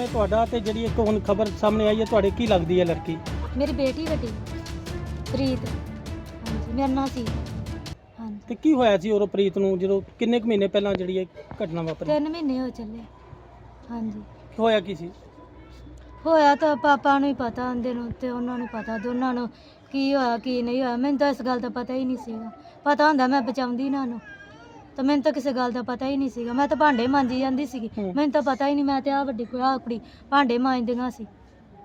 ਇਹ ਤੁਹਾਡਾ ਤੇ ਜਿਹੜੀ ਇੱਕ ਹੁਣ ਖਬਰ ਸਾਹਮਣੇ ਆਈ ਹੈ ਤੁਹਾਡੇ ਕੀ ਲੱਗਦੀ ਹੈ ਲੜਕੀ? ਮੇਰੀ ਬੇਟੀ ਵੱਡੀ ਪ੍ਰੀਤ। ਹਾਂਜੀ ਮੇਰਾ ਨਾਂ ਸੀ। ਹਾਂਜੀ। ਤੇ ਕੀ ਹੋਇਆ ਸੀ ਉਹ ਪ੍ਰੀਤ ਨੂੰ ਜਦੋਂ ਕਿੰਨੇ ਕੁ ਮਹੀਨੇ ਪਹਿਲਾਂ ਜਿਹੜੀ ਇਹ ਘਟਨਾ ਵਾਪਰੀ? ਤਿੰਨ ਮਹੀਨੇ ਹੋ ਚੱਲੇ। ਹਾਂਜੀ। ਹੋਇਆ ਕੀ ਸੀ? ਹੋਇਆ ਤਾਂ ਪਾਪਾ ਨੂੰ ਹੀ ਪਤਾ ਹੁੰਦੇ ਨੂੰ ਤੇ ਉਹਨਾਂ ਨੂੰ ਪਤਾ ਦੋਨਾਂ ਨੂੰ ਕੀ ਹੋਇਆ ਕੀ ਨਹੀਂ ਹੋਇਆ। ਮੈਨੂੰ ਤਾਂ ਇਸ ਗੱਲ ਦਾ ਪਤਾ ਹੀ ਨਹੀਂ ਸੀਗਾ। ਪਤਾ ਹੁੰਦਾ ਮੈਂ ਬਚਾਉਂਦੀ ਨਾ ਨੂੰ ਤਾਂ ਮੈਨੂੰ ਤਾਂ ਕਿਸੇ ਗੱਲ ਦਾ ਪਤਾ ਹੀ ਨਹੀਂ ਸੀਗਾ। ਮੈਂ ਤਾਂ ਭਾਂਡੇ ਮਾਂਜੀ ਜਾਂਦੀ ਸੀਗੀ। ਹੂੰ। ਮੈਨੂੰ ਤਾਂ ਪਤਾ ਹੀ ਨਹੀਂ ਮੈਂ ਤੇ ਆ ਵੱਡੀ ਕੁੜੀ ਕੁੜੀ ਭਾਂਡੇ ਮਾਂਜਦੀਆਂ ਸੀ।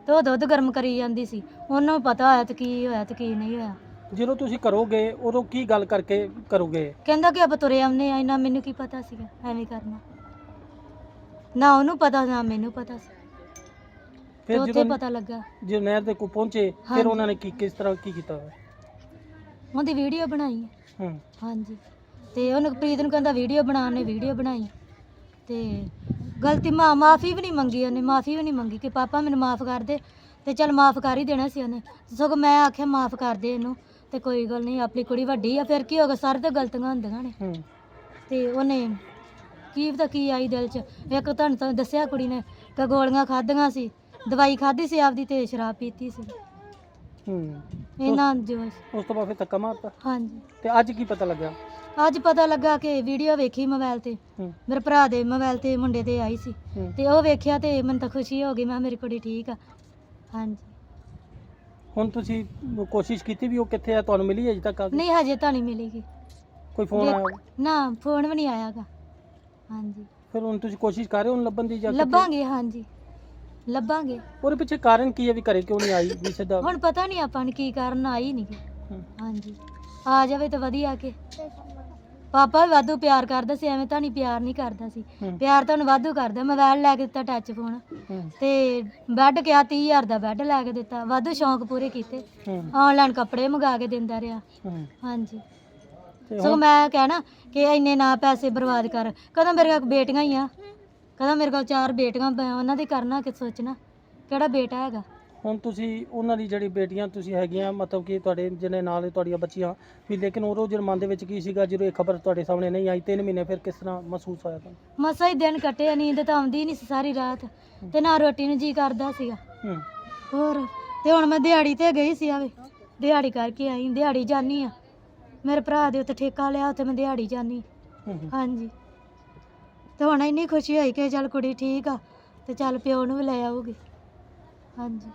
ਤੇ ਉਹ ਦੁੱਧ ਗਰਮ ਕਰੀ ਜਾਂਦੀ ਸੀ। ਉਹਨਾਂ ਨੂੰ ਪਤਾ ਹੋਇਆ ਤੇ ਕੀ ਹੋਇਆ ਤੇ ਕੀ ਨਹੀਂ ਹੋਇਆ। ਜਦੋਂ ਤੁਸੀਂ ਕਰੋਗੇ ਉਦੋਂ ਕੀ ਗੱਲ ਕਰਕੇ ਕਰੋਗੇ? ਕਹਿੰਦਾ ਕਿ ਆਪਾਂ ਤੁਰੇ ਆਉਂਦੇ ਆ ਇਹਨਾਂ ਮੈਨੂੰ ਕੀ ਪਤਾ ਸੀਗਾ? ਐਵੇਂ ਕਰਨਾ। ਨਾ ਉਹਨੂੰ ਪਤਾ ਨਾ ਮੈਨੂੰ ਪਤਾ ਸੀ। ਤੇ ਫਿਰ ਉੱਥੇ ਜਦੋਂ ਪਤਾ ਲੱਗਾ। ਜਦੋਂ ਨਹਿਰ ਦੇ ਕੋਲ ਪਹੁੰਚੇ ਫਿਰ ਹਾਂਜੀ। ਉਹਨਾਂ ਨੇ ਕੀ ਕਿਸ ਤਰ੍ਹਾਂ ਕੀ ਕੀਤਾ? ਉਹਦੀ ਵੀਡੀਓ ਬਣਾਈ ਹੈ। ਹੂੰ। ਹਾਂਜੀ। ਤੇ ਉਹਨੂੰ ਪ੍ਰੀਤ ਨੂੰ ਕਹਿੰਦਾ ਵੀਡੀਓ ਬਣਾ ਉਹਨੇ ਵੀਡੀਓ ਬਣਾਈ। ਤੇ ਗਲਤੀ ਮਾ ਮਾਫੀ ਵੀ ਨਹੀਂ ਮੰਗੀ ਉਹਨੇ ਮਾਫੀ ਵੀ ਨਹੀਂ ਮੰਗੀ ਕਿ ਪਾਪਾ ਮੈਨੂੰ ਮਾਫ ਕਰ ਦੇ ਤੇ ਚਲ ਮਾਫ ਕਰ ਹੀ ਦੇਣਾ ਸੀ ਉਹਨੇ। ਸਗੋਂ ਮੈਂ ਆਖਿਆ ਮਾਫ ਕਰ ਦੇ ਇਹਨੂੰ ਤੇ ਕੋਈ ਗੱਲ ਨਹੀਂ ਆਪਣੀ ਕੁੜੀ ਵੱਡੀ ਆ ਫਿਰ ਕੀ ਹੋਗਾ ਸਾਰੇ ਤਾਂ ਗਲਤੀਆਂ ਹੁੰਦੀਆਂ ਨੇ। ਹੂੰ। ਤੇ ਉਹਨੇ ਕੀ ਪਤਾ ਕੀ ਆਈ ਦਿਲ 'ਚ ਇੱਕ ਤੁਹਾਨੂੰ ਤਾਂ ਦੱਸਿਆ ਕੁੜੀ ਨੇ ਕਿ ਗੋਲੀਆਂ ਖਾਧੀਆਂ ਸੀ ਦਵਾਈ ਖਾਧੀ ਸੀ ਆਪਦੀ ਤੇ ਸ਼ਰਾਬ ਪੀਤੀ ਸੀ। ਹੂੰ। ਇਹਨਾਂ ਜੋ ਉਸ ਤੋਂ ਬਾਅਦ ਫਿਰ ਧੱਕਾ ਮਾਰਤਾ? ਹਾਂਜੀ। ਤੇ ਅੱਜ ਕੀ ਪਤਾ ਲੱਗਾ ਅੱਜ ਪਤਾ ਲੱਗਾ ਕਿ ਵੀਡੀਓ ਵੇਖੀ ਮੋਬਾਈਲ ਤੇ। ਹੂੰ। ਮੇਰੇ ਭਰਾ ਦੇ ਮੋਬਾਈਲ ਤੇ ਮੁੰਡੇ ਤੇ ਆਈ ਸੀ। ਹੂੰ। ਤੇ ਉਹ ਵੇਖਿਆ ਤੇ ਮੈਨੂੰ ਤਾਂ ਖੁਸ਼ੀ ਹੋ ਗਈ ਮੈਂ ਕਿਹਾ ਮੇਰੀ ਕੁੜੀ ਠੀਕ ਆ। ਹਾਂਜੀ। ਹੁਣ ਤੁਸੀਂ ਕੋਸ਼ਿਸ਼ ਕੀਤੀ ਵੀ ਉਹ ਕਿੱਥੇ ਆ ਤੁਹਾਨੂੰ ਮਿਲੀ ਅਜੇ ਤੱਕ ਆ ਕੇ? ਨਹੀਂ ਹਜੇ ਤਾਂ ਨਹੀਂ ਮਿਲੇਗੀ ਕੋਈ ਫੋਨ ਆਇਆ? ਹੋਵੇ? ਨਾ ਫੋਨ ਵੀ ਨਹੀਂ ਆਇਆਗਾ ਹਾਂਜੀ। ਫਿਰ ਹੁਣ ਤੁਸੀਂ ਕੋਸ਼ਿਸ਼ ਕਰ ਰਹੇ ਹੋ ਉਹਨੂੰ ਲੱਭਣ ਦੀ ਜਾਂ ਕਿੱਥੇ? ਲੱਭਾਂਗੇ ਹਾਂਜੀ। ਲੱਭਾਂਗੇ। ਉਹਦੇ ਪਿੱਛੇ ਕਾਰਨ ਕੀ ਹੈ ਵੀ ਘਰੇ ਕਿਉਂ ਨਹੀਂ ਆਈ ਵੀ ਸਿੱਧਾ? ਹੁਣ ਪਤਾ ਨਹੀਂ ਆਪਾਂ ਨੂੰ ਕੀ ਕਾਰਨ ਆਈ ਨਹੀਂ ਹੂੰ। ਹਾਂਜੀ। ਆ ਜਾਵੇ ਤਾਂ ਵਧੀਆ ਕੇ। ਪਾਪਾ ਵੀ ਵਾਧੂ ਪਿਆਰ ਕਰਦਾ ਸੀ ਐਵੇਂ ਤਾਂ ਨਹੀਂ ਪਿਆਰ ਨਹੀਂ ਕਰਦਾ ਸੀ। ਹੂੰ। ਪਿਆਰ ਤਾਂ ਉਹਨੂੰ ਵਾਧੂ ਕਰਦਾ ਮੋਬਾਈਲ ਲੈ ਕੇ ਦਿੱਤਾ ਟੱਚ ਫੋਨ ਹੂੰ। ਤੇ ਬੈੱਡ ਕਿਹਾ 30000 ਦਾ ਬੈੱਡ ਲੈ ਕੇ ਦਿੱਤਾ ਵਾਧੂ ਸ਼ੌਂਕ ਪੂਰੇ ਕੀਤੇ। ਹੂੰ। ਆਨਲਾਈਨ ਕੱਪੜੇ ਮੰਗਾ ਕੇ ਦਿੰਦਾ ਰਿਹਾ। ਹੂੰ। ਹਾਂਜੀ। ਤੇ ਸੋ ਹੁਣ? ਮੈਂ ਕਹਿਣਾ ਕਿ ਇੰਨੇ ਨਾ ਪੈਸੇ ਬਰਬਾਦ ਕਰ ਕਦਾ ਮੇਰੇ ਕੋਲ ਬੇਟੀਆਂ ਹੀ ਆ? ਕਦਾ ਮੇਰੇ ਕੋਲ ਚਾਰ ਬੇਟੀਆਂ ਬ- ਉਹਨਾਂ ਦੀ ਕਰਨਾ ਕਿ ਸੋਚਣਾ? ਕਿਹੜਾ ਬੇਟਾ ਹੈਗਾ? ਹੁਣ ਤੁਸੀਂ ਉਹਨਾਂ ਦੀ ਜਿਹੜੀ ਬੇਟੀਆਂ ਤੁਸੀਂ ਹੈਗੀਆਂ ਮਤਲਬ ਕਿ ਤੁਹਾਡੇ ਜਿਹਨੇ ਨਾਲ ਤੁਹਾਡੀਆਂ ਬੱਚੀਆਂ ਵੀ ਲੇਕਿਨ ਉਹ ਜਿਹੜੇ ਮਨ ਦੇ ਵਿੱਚ ਕੀ ਸੀਗਾ ਜਦੋਂ ਇਹ ਖਬਰ ਤੁਹਾਡੇ ਸਾਹਮਣੇ ਨਹੀਂ ਆਈ ਤਿੰਨ ਮਹੀਨੇ ਫਿਰ ਕਿਸ ਤਰ੍ਹਾਂ ਮਹਿਸੂਸ ਹੋਇਆ ਤੁਹਾਨੂੰ? ਮਸਾ ਹੀ ਦਿਨ ਕੱਟੇ ਨੀਂਦ ਤਾਂ ਆਉਂਦੀ ਨਹੀਂ ਸੀ ਸਾਰੀ ਰਾਤ ਤੇ ਨਾ ਰੋਟੀ ਨੂੰ ਜੀ ਕਰਦਾ ਸੀਗਾ। ਹੂੰ। ਹੋਰ ਤੇ ਹੁਣ ਮੈਂ ਦਿਹਾੜੀ ਤੇ ਗਈ ਸੀ ਆਵੇ ਦਿਹਾੜੀ ਕਰਕੇ ਆਈ ਦਿਹਾੜੀ ਜਾਨੀ ਆ। ਮੇਰੇ ਭਰਾ ਦੇ ਉੱਤੇ ਠੇਕਾ ਲਿਆ ਉੱਥੇ ਮੈਂ ਦਿਹਾੜੀ ਜਾਨੀ ਹਾਂਜੀ। ਤੇ ਹੁਣ ਇੰਨੀ ਖੁਸ਼ੀ ਹੋਈ ਕਿ ਚੱਲ ਕੁੜੀ ਠੀਕ ਆ ਤੇ ਚੱਲ ਪਿਓ ਨੂੰ ਵੀ ਲੈ ਆਊਗੀ। ਹਾਂਜੀ।